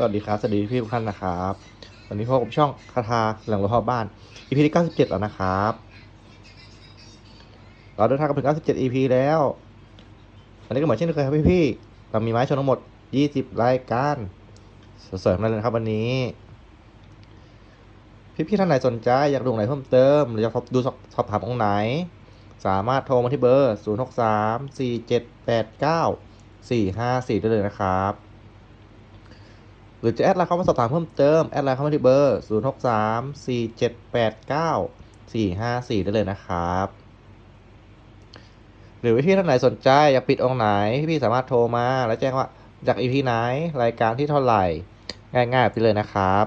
สวัสดีครับ สวัสดีพี่ทุกท่านนะครับ วันนี้พบกับช่องคาถาหลังรถพ่อบ้าน EP ที่ 97 แล้วนะครับ เราเดินทางกันถึง 97 EP แล้ว วันนี้ก็เหมือนเช่นเคยครับพี่ๆเรามีไม้ชนทั้งหมด 20 รายการสวยๆทั้งนั้นเลยนะครับวันนี้ พี่ๆท่านไหนสนใจอยากดูอะไรเพิ่มเติม หรืออยากดูสอบสอบถามองค์ไหน สามารถโทรมาที่เบอร์ 063 4789 454 ได้เลยนะครับ หรือจะแอดไลน์เข้ามาสอบถามเพิ่มเติม แอดไลน์เข้ามาที่เบอร์ 0 6 3 4 7 8 9 4 5 4 ได้เลยนะครับ หรือพี่ท่านไหนสนใจ อยากปิดองค์ไหน พี่สามารถโทรมา แล้วแจ้งว่าจากอีพีไหนรายการที่เท่าไหร่ ง่ายๆแบบนี้เลยนะครับ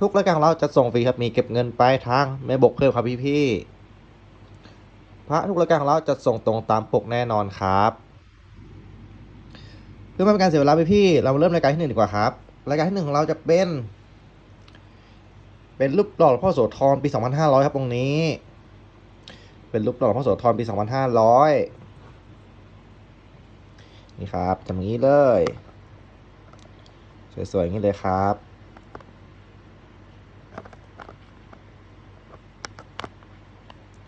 ทุกรายการของเราจะส่งฟรีครับมีเก็บเงินปลายทางไม่บกเพิ่มครับพี่ๆพระทุกรายการของเราจะส่งตรงตามปกแน่นอนครับ เพื่อไม่เป็นการเสียเวลาไปพี่ เรามาเริ่มรายการที่หนึ่งดีกว่าครับ รายการที่หนึ่งของเราจะเป็น เป็นรูปหล่อหลวงพ่อโสธรปี2500ครับตรงนี้ เป็นรูปหล่อหลวงพ่อโสธรปี2500นี่ครับจำอย่างนี้เลย สวยๆอย่างนี้เลยครับ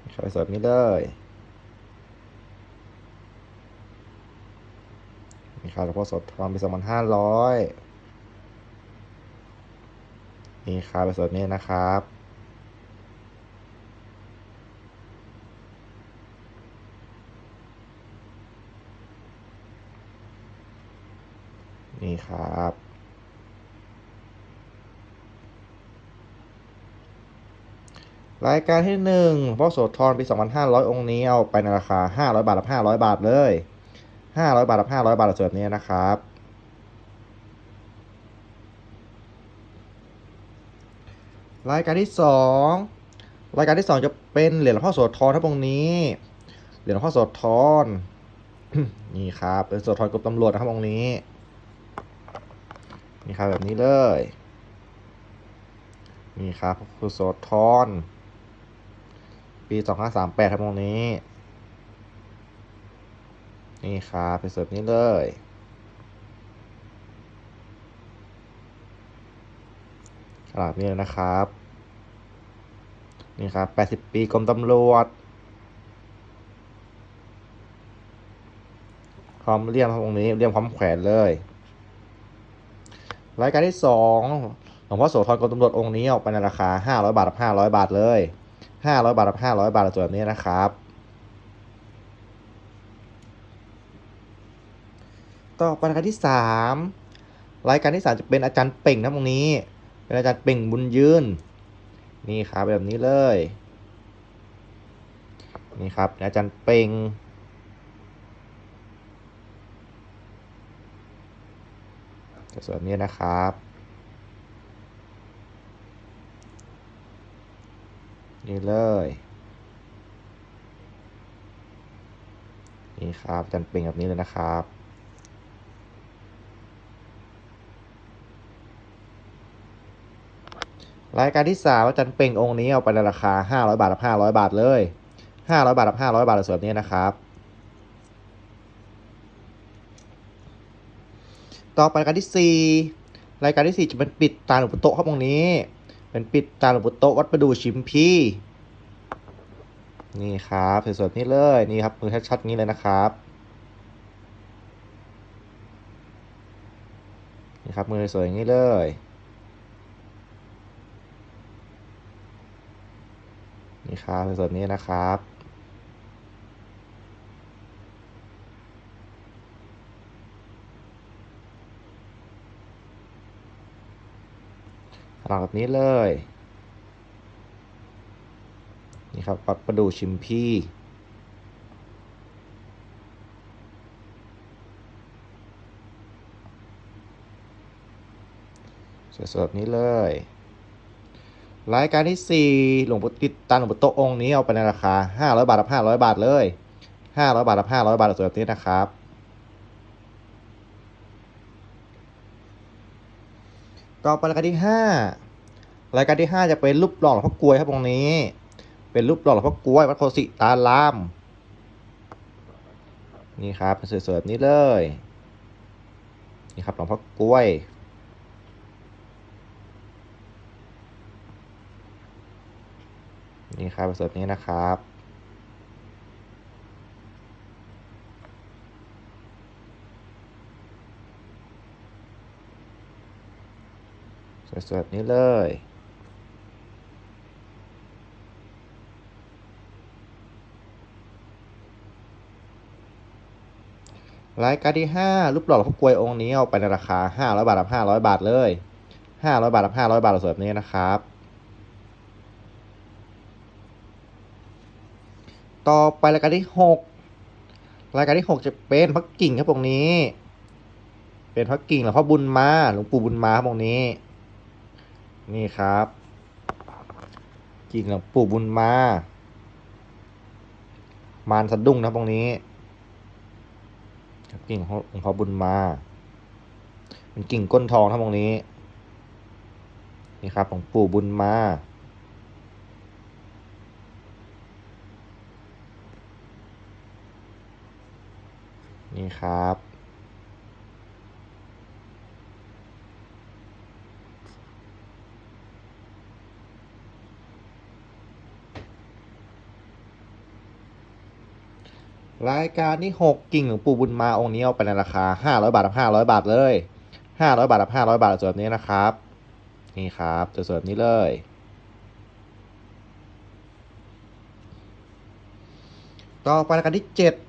นี่ครับสวยๆแบบนี้เลย นี่ครับหลวงพ่อโสธรปีสองพันห้าร้อยนี่ครับเป็นส่วนนี้นะครับ นี่ครับรายการที่หนึ่งพ่อโสธรปี 2,500 องค์นี้เอาไปในราคา 500 บาทกับ500 บาทเลย 500บาทกับ500บาทแบบนี้นะครับ รายการที่สองรายการที่สองจะเป็นเหรียญหลวงพ่อโสธรครับองนี้ เหรียญหลวงพ่อโสธรนี่ครับเป็นโสธรกรมตำรวจนะครับองนี้นี่ครับแบบนี้เลยนี่ครับคือโสธรปีสองห้าสามแปดครับองนี้ นี่ครับเป็นแบบนี้เลย ขนาดนี้เลยนะครับ นี่ครับแปดสิบปีกรมตำรวจพร้อมเลี่ยมครับองค์นี้เลี่ยมพร้อมแขวนเลย รายการที่สองหลวงพ่อโสธรกรมตำรวจองค์นี้ออกไปในราคาห้าร้อยบาทกับห้าร้อยบาทเลยห้าร้อยบาทกับห้าร้อยบาทส่วนนี้นะครับ ต่อไปรายการที่สามรายการที่สามจะเป็นอาจารย์เป่งนะตรงนี้ เป็นอาจารย์เป่งบุญยืน นี่ครับแบบนี้เลย นี่ครับอาจารย์เป่งส่วนนี้นะครับ นี่เลย นี่ครับอาจารย์เป่งแบบนี้เลยนะครับ รายการที่สามอาจารย์เป่งองค์นี้เอาไปในราคาห้าร้อยบาทกับห้าร้อยบาทเลยห้าร้อยบาทกับห้าร้อยบาทส่วนนี้นะครับ ต่อไปรายการที่สี่รายการที่สี่จะเป็นปิดตาหลวงปู่โตครับตรงนี้ เป็นปิดตาหลวงปู่โตวัดประดูชิมพีนี่ครับสวยๆนี่เลยนี่ครับมือชัดๆนี้เลยนะครับนี่ครับมือสวยอย่างนี้เลย นี่ครับสวยๆนี้นะครับขนาดแบบนี้เลย นี่ครับปัดประดูชิมพี่สวยๆแบบนี้เลย รายการที่สี่หลวงปู่ติดตันหลวงปู่โตองค์นี้เอาไปในราคาห้าร้อยบาทกับห้าร้อยบาทเลยห้าร้อยบาทกับห้าร้อยบาทสวยแบบนี้นะครับ ต่อไปรายการที่ห้ารายการที่ห้าจะเป็นรูปหล่อหลวงพ่อกลวยครับตรงนี้ เป็นรูปหล่อหลวงพ่อกลวยวัดโพสิตาราม นี่ครับเป็นสวยๆแบบนี้เลย นี่ครับหลวงพ่อกล้วย นี่ครับเสิร์ฟนี้นะครับสวยๆนี้เลย รายการที่ 5 รูปหล่อลพ่อกลวยองค์นี้เอาไปในราคา 500 บาทกับ500 บาทเลย 500 บาทกับ500 บาทเราเสิร์ฟนี้นะครับ ต่อไปรายการที่ 6 รายการที่ 6 จะเป็นพระกิ่งครับตรงนี้ เป็นพระกิ่งหลวงพ่อบุญมาหลวงปู่บุญมาครับตรงนี้ นี่ครับ กิ่งหลวงปู่บุญมา มารสะดุ้งนะตรงนี้กิ่งของหลวงพ่อบุญมาเป็นกิ่งก้นทองทั้งตรงนี้ นี่ครับของปู่บุญมา นี่ครับ รายการที่6กิ่งหลวงปู่บุญมาองค์นี้เอาไปในราคา 500 บาทกับ500 บาทเลย 500 บาทกับ500 บาทส่วนนี้นะครับ นี่ครับส่วนนี้เลยต่อไปรายการที่ 7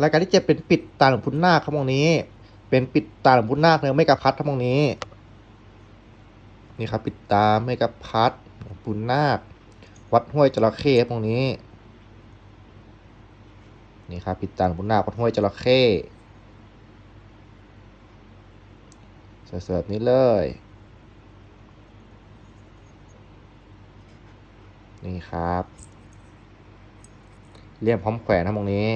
รายการที่7เป็นปิดตาหลวงพุนนาคครับตรงนี้ เป็นปิดตาหลวงพุนนาคเนื้อไม่กระพัดทั้งตรงนี้ นี่ครับปิดตาไม่กระพัดหลวงพุนนาค วัดห้วยจระเข้ตรงนี้ นี่ครับปิดตาหลวงพุนนาควัดห้วยจระเข้เสิร์ฟนี้เลยนี่ครับเรียมพร้อมแขวนทั้งตรงนี้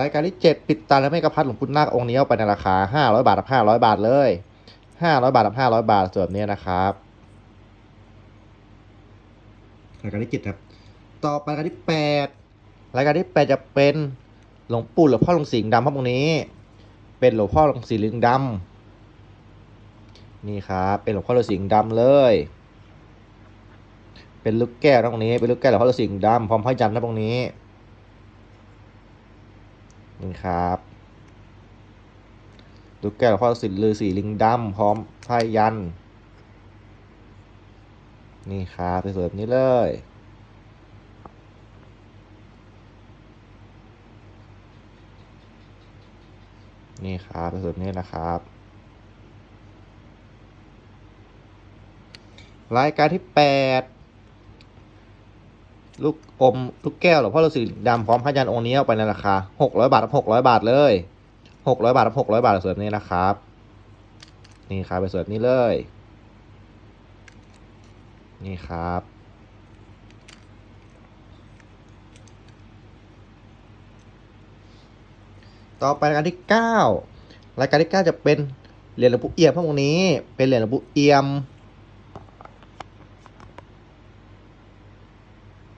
รายการที่ 7 ปิดตาและไม่กระพัดหลวงพุนนาคองค์นี้เอาไปในราคา 500 บาทกับ500 บาทเลย 500 บาทกับ500 บาทส่วนนี้นะครับรายการที่7ครับ ต่อไปรายการที่ 8 รายการที่ 8 จะเป็นหลวงปู่หลวงพ่อหลวงสิงห์ดำครับตรงนี้ เป็นหลวงพ่อหลวงสิงห์ดำนี่ครับเป็นหลวงพ่อหลวงสิงห์ดำเลย เป็นลูกแก้วนะตรงนี้เป็นลูกแก้วหลวงพ่อหลวงสิงห์ดำพร้อมพระยันทร์นะตรงนี้ นี่ครับลูกแก้วหลวงพ่อสิงห์ฤาษีลิงดำพร้อมไพระยัน นี่ครับสวยๆแบบนี้เลยนี่ครับสวยๆแบบนี้นะครับ รายการที่ 8 ลูกอมลูกแก้วหลวงพ่อฤาษีดำพร้อมพระยันทร์องค์นี้เอาไปในราคา600บาทกับ600บาทเลย600บาทกับ600บาทสวยแบบนี้นะครับ นี่ครับไปสวยแบบนี้เลย นี่ครับต่อไปรายการที่ 9 รายการที่ 9 จะเป็นเหรียญหลวงปู่เอี่ยมพวกนี้ เป็นเหรียญหลวงปู่เอี่ยม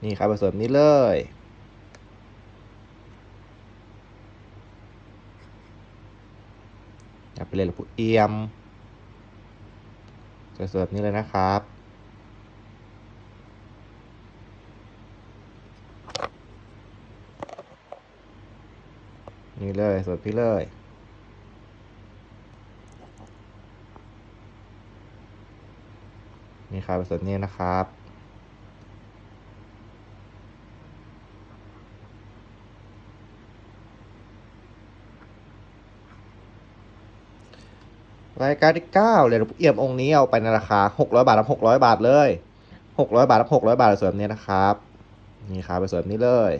นี่ครับแบบนี้เลยเป็นเหรียหลวงปู่เอี่ยมสวยๆแบบนี้เลยนะครับ นี่เลยสวยพี่เลยนี่ครับส่วนนี้นะครับ รายการที่9เหรียญหลวงปู่เอี่ยมองค์นี้เอาไปในราคา 600 บาทกับ600 บาทเลย 600 บาทกับ600 บาทส่วนนี้นะครับ นี่ครับไปส่วนนี้เลย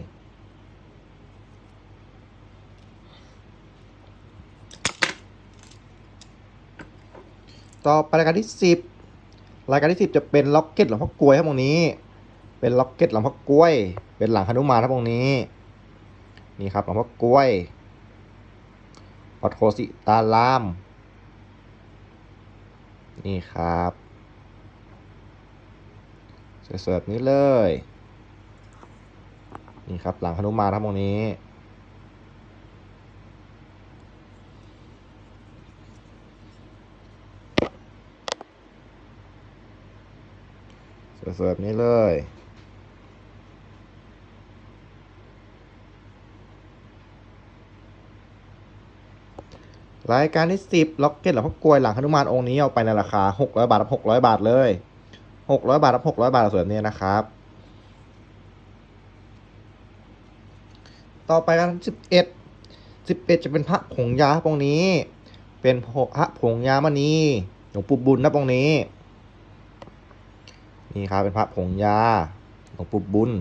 ต่อไปรายการที่ 10 รายการที่ 10 จะเป็นล็อกเก็ตหลวงพ่อกล้วยครับตรงนี้ เป็นล็อกเก็ตหลวงพ่อกล้วย เป็นหลังหนุมานครับตรงนี้ นี่ครับหลวงพ่อกล้วยปัทโทสิตาราม นี่ครับ สวยๆแบบนี้เลย นี่ครับหลังขนุมานครับตรงนี้ สวยๆแบบนี้เลย รายการที่สิบล็อกเก็ตหรือพวกกลวยหลังหนุมานองค์นี้เอาไปในราคาหกร้อยบาทรับหกร้อยบาทเลยหกร้อยบาทรับหกร้อยบาทส่วนนี้นะครับ ต่อไปกันสิบเอ็ดสิบเอ็ดจะเป็นพระผงยาตรงนี้ เป็นพระผงยามณีหลวงปู่บุญนะตรงนี้ นี่ครับเป็นพระผงยาหลวงปู่บุญ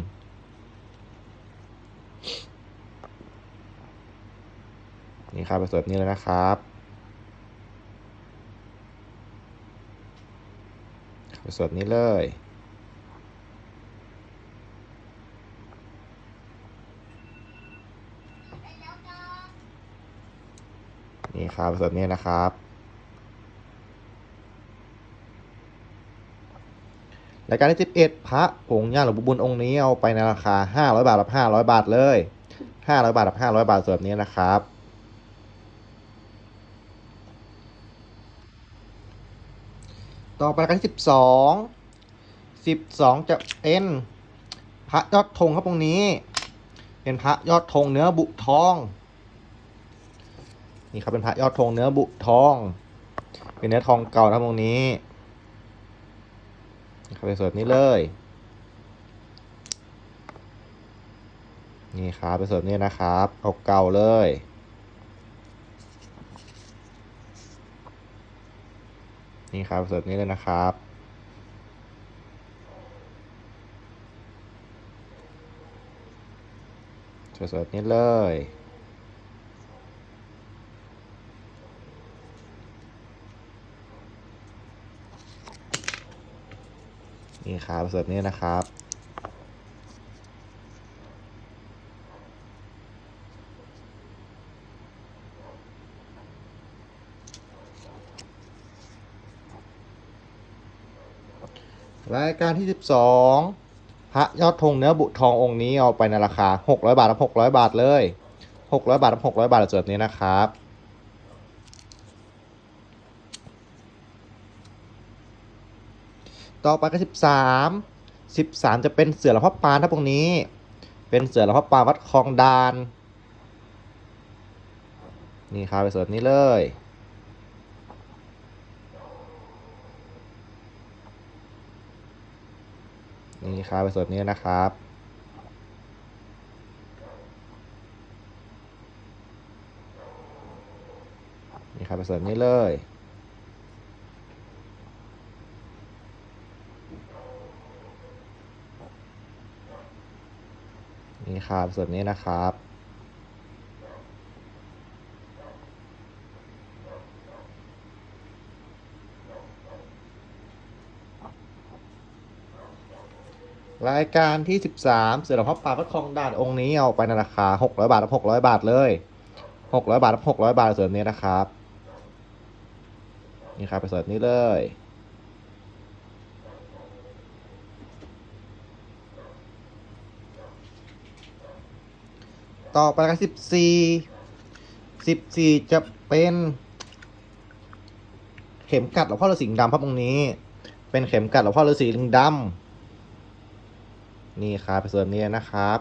นี่ครับเป็นแบบนี้เลยนะครับเป็นแบบนี้เลยนี่ครับเป็นแบบนี้นะครับ รายการที่11 พระผงย่าหลวงปู่บุญองค์นี้เอาไปในราคา 500 บาทรับ500 บาทเลย 500 บาทรับ500 บาทส่วนนี้นะครับ ต่อไปการที่12 12จะเป็นพระยอดธงครับตรงนี้ เป็นพระยอดธงเนื้อบุทอง นี่ครับเป็นพระยอดธงเนื้อบุทอง เป็นเนื้อทองเก่านะครับตรงนี้ครับเป็นส่วนนี้เลย นี่ครับเป็นส่วนนี้นะครับเอาเก่าเลย นี่ครับเสิร์ฟนนี้เลยนะครับสวยๆนี้เลยนี่ครับเสิร์ฟนี้นะครับ การที่ 12 พระยอดธงเนื้อบุทององค์นี้เอาไปในราคา 600 บาทรับ600 บาทเลย 600 บาทรับ600 บาทเสิร์ฟนี้นะครับต่อไปก็สิบสามสิบสามจะเป็นเสือหลวงพ่อปานครับตรงนี้ เป็นเสือหลวงพ่อปานวัดคลองดาน นี่ครับเป็นส่วนนี้เลย นี่ครับเป็นส่วนนี้นะครับ นี่ครับเป็นส่วนนี้เลยนี่ครับส่วนนี้นะครับ รายการที่ 13 เสือหลวพ่อปลาพระคลองด่านองค์นี้เอาไปในราคา 600 บาทรับ600 บาทเลย 600 บาทรับ600 บาทเส่วนนี้นะครับ นี่ครับไปเส่วนนี้เลย ต่อไปกันสิบสี่สิบสี่จะเป็นเข็มกัดหลวงพ่อฤาษีดำครับตรงนี้ เป็นเข็มกัดหลวงพ่อฤาษีลิงดำ นี่ครับเป็นส่วนนี้นะครับ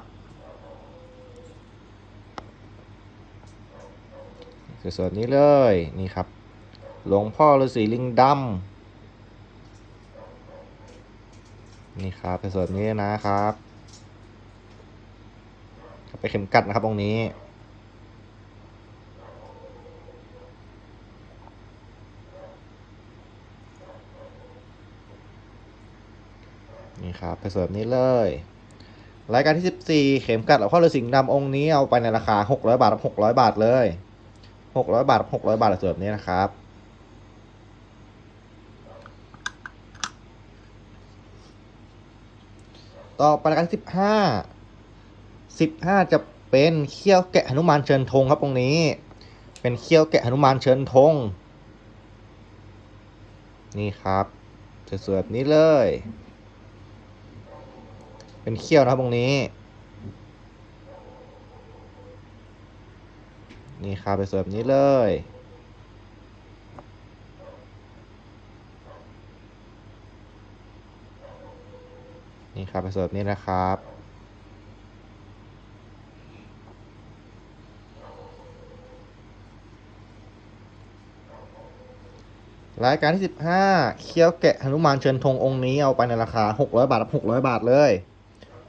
คือส่วนนี้เลยนี่ครับ หลวงพ่อฤาษีลิงดำนี่ครับเป็นส่วนนี้นะครับไปเข็มกัดนะครับตรงนี้ ครับไปเสิร์ฟนี้เลย รายการที่ 14 เข็มกัดหลวงพ่อฤาษีสิงห์ดำองค์นี้เอาไปในราคา 600 บาทรับ600 บาทเลย 600 บาทรับ600 บาทเสิร์ฟนี้นะครับต่อไปรายการที่15สิบห้าจะเป็นเขี้ยวแกะหนุมานเชิญธงครับตรงนี้ เป็นเขี้ยวแกะหนุมานเชิญธง นี่ครับสวยๆแบบนี้เลย เป็นเขี้ยวนะครับตรงนี้ นี่ครับเป็นสวยแบบนี้เลย นี่ครับไปเสิร์ฟนี่นะครับรายการที่ 15 เคี้ยวแกะหนุมานเชิญธงองค์นี้เอาไปในราคา 600 บาทรับ600 บาทเลย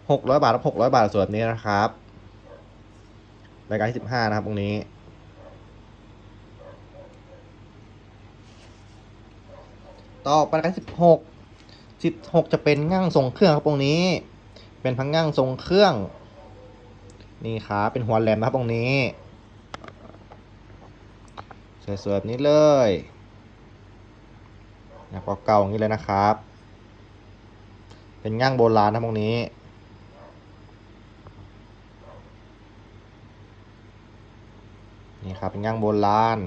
600 บาทรับ600 บาทส่วนนี้นะครับรายการที่15 นะครับองนี้ ต่อไปรายการที่16 16 จะเป็นง่างทรงเครื่องครับองนี้ เป็นพังง่างทรงเครื่อง นี่ครับเป็นหัวแหลมนะครับองนี้สวยๆแบบนี้เลยนะเก่าๆอย่างนี้เลยนะครับ เป็นง่างโบราณนะตรงนี้ นี่ครับเป็นง่างโบราณ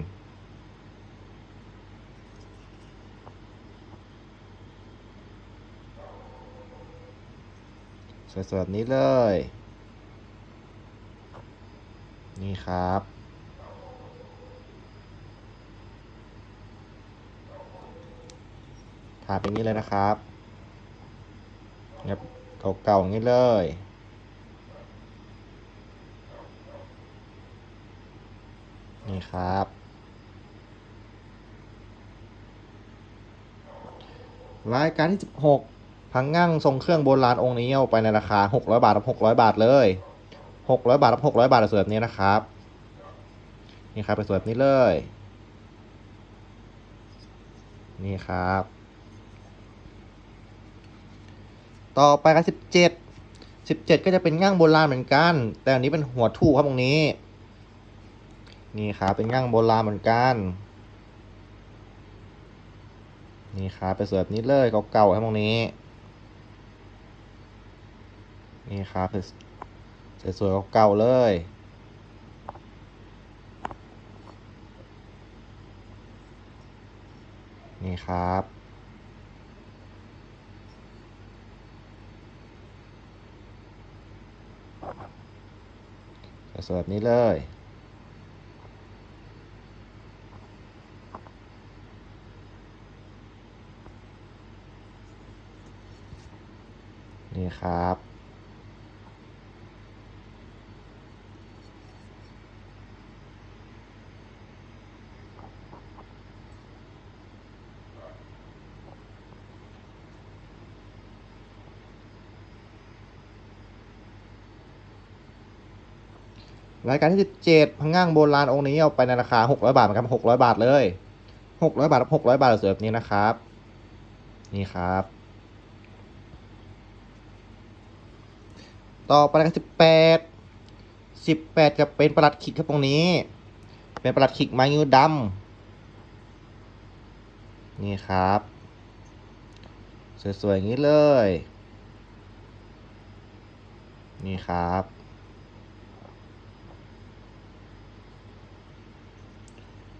สวยๆแบบนี้เลย นี่ครับถาเป็นนี้เลยนะครับครับเก่าๆอย่างนี้เลย ครับ รายการที่ 16 พังงั่งทรงเครื่องโบราณองค์นี้เอาไปในราคา 600 บาทรับ600 บาทเลย 600 บาทรับ600 บาทสวยแบบนี้นะครับ นี่ครับไปสวยแบบนี้เลย นี่ครับ ต่อไปกัน17 17 ก็จะเป็นง่างโบราณเหมือนกัน แต่อันนี้เป็นหัวทู่ครับตรงนี้ นี่ครับเป็นง่างโบราณเหมือนกัน นี่ครับไปสวยแบบนี้เลยเก่าๆครับตรงนี้ นี่ครับสวยๆเก่าๆเลยนี่ครับ สวยแบบนี้เลย นี่ครับ รายการที่17พังง่างโบราณองค์นี้เอาไปในราคา 600 บาทเหมือนกัน600 บาทเลย 600 บาท600 บาทสวยแบบนี้นะครับ นี่ครับ ต่อไปรายการ18 18จะเป็นประหลัดขิกครับตรงนี้ เป็นประหลัดขิกไม้งิ้วดำนี่ครับ สวยๆอย่างนี้เลย นี่ครับ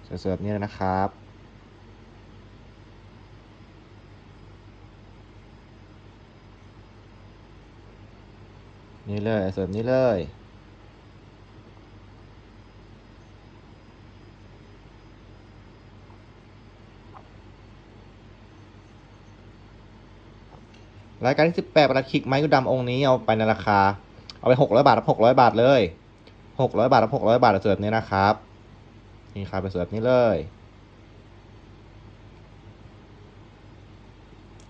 สวยๆแบบนี้ยนะครับ นี่เลยเสวยแบบนี้เลย รายการที่18ประหลัดขิกไม้กุดำองค์นี้เอาไปในราคา เอาไป600บาทรับ600บาทเลย600บาทรับ600บาทเสวยแบบนี้นะครับ นี่ครับเป็นสวยแบบนี้เลย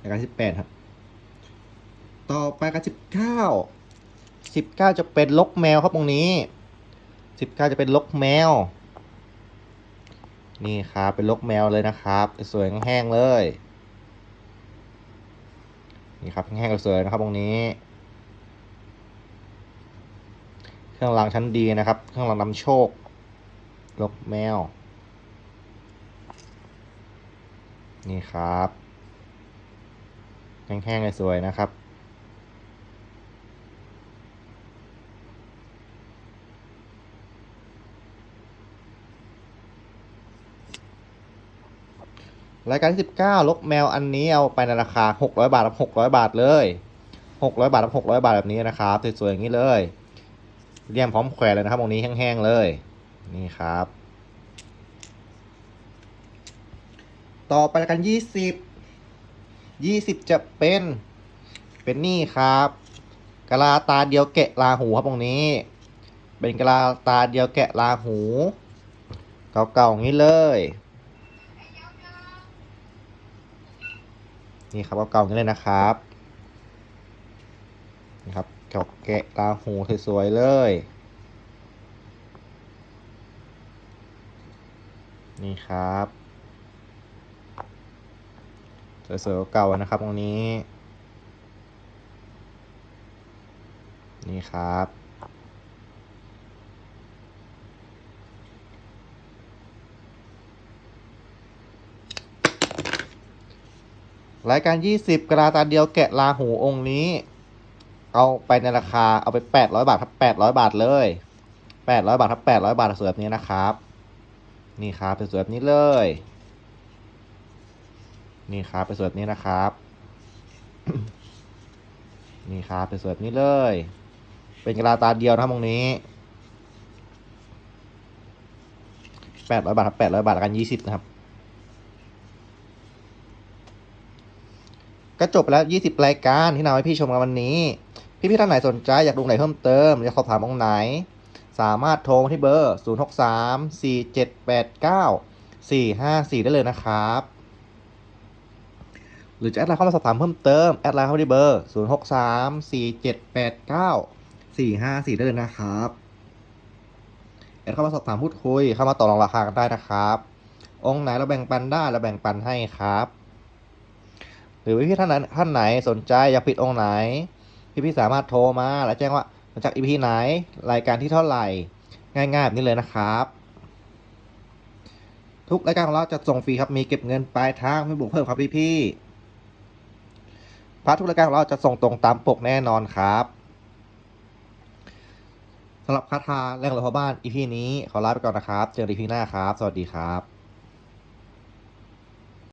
รายการที่แปดครับ ต่อไปกันสิบเก้า สิบเก้าจะเป็นลกแมวครับตรงนี้สิบเก้าจะเป็นลกแมว นี่ครับเป็นลกแมวเลยนะครับ สวยแห้งเลย นี่ครับแห้งสวยนะครับตรงนี้ เครื่องรางชั้นดีนะครับ เครื่องรางนำโชค ลกแมว นี่ครับแห้งๆเลยสวยนะครับ รายการที่19ลกแมวอันนี้เอาไปในราคา 600 บาทรับ600 บาทเลย 600 บาทรับ600 บาทแบบนี้นะครับสวยๆอย่างนี้เลยเรียมพร้อมแขวนเลยนะครับตรงนี้แห้งๆเลย นี่ครับ ต่อไปกันยี่สิบยี่สิบจะเป็นเเป็นนี่ครับกะลาตาเดียวแกะลาหูครับตรงนี้ เป็นกะลาตาเดียวแกะลาหู เก่าๆอย่างนี้เลย นี่ครับเก่าๆนี้เลยนะครับนี่ครับเกาแกะลาหูสวยๆเลย นี่ครับสวยๆเก่าๆนะครับตรงนี้ นี่ครับ รายการ 20 กระลาตาเดียวแกะลาหูองค์นี้ เอาไปในราคาเอาไป 800 บาทครับ800 บาทเลย 800 บาทครับ800 บาทสวยแบบนี้นะครับ นี่ครับเป็นสวยแบบนี้เลย นี่ครับเป็นสวยแบบนี้นะครับ นี่ครับเป็นสวยแบบนี้เลย เป็นกระลาตาเดียวนะครับตรงนี้800 บาทครับ800 บาทรายการ20 นะครับ ก็จบไปแล้ว 20 รายการที่นำให้พี่ชมกันวันนี้ พี่พี่ๆท่านไหนสนใจอยากดูไหนเพิ่มเติมอยากสอบถามองไหน สามารถโทรมาที่เบอร์ 0 6 3 4 7 8 9 4 5 4 ได้เลยนะครับ หรือจะแอดไลน์เข้ามาสอบถามเพิ่มเติม แอดไลน์เข้ามาที่เบอร์ 0 6 3 4 7 8 9 4 5 4 ได้เลยนะครับแอดเข้ามาสอบถามพูดคุยเข้ามาต่อรองราคากันได้นะครับ องค์ไหนเราแบ่งปันได้เราแบ่งปันให้ครับ หรือพี่ท่านไหนท่านไหนสนใจอยากปิดองค์ไหน พี่พี่สามารถโทรมาแล้วแจ้งว่ามาจากอีพีไหนรายการที่เท่าไหร่ ง่ายๆแบบนี้เลยนะครับ ทุกรายการของเราจะส่งฟรีครับมีเก็บเงินปลายทางไม่บวกเพิ่มครับพี่พี่พาร์ททุกรายการของเราจะส่งตรงตามปกแน่นอนครับสำหรับคาถาแรงหลวงพ่อบ้านอีพีนี้ขอลาไปก่อนนะครับ เจอกันอีพีหน้าครับ สวัสดีครับ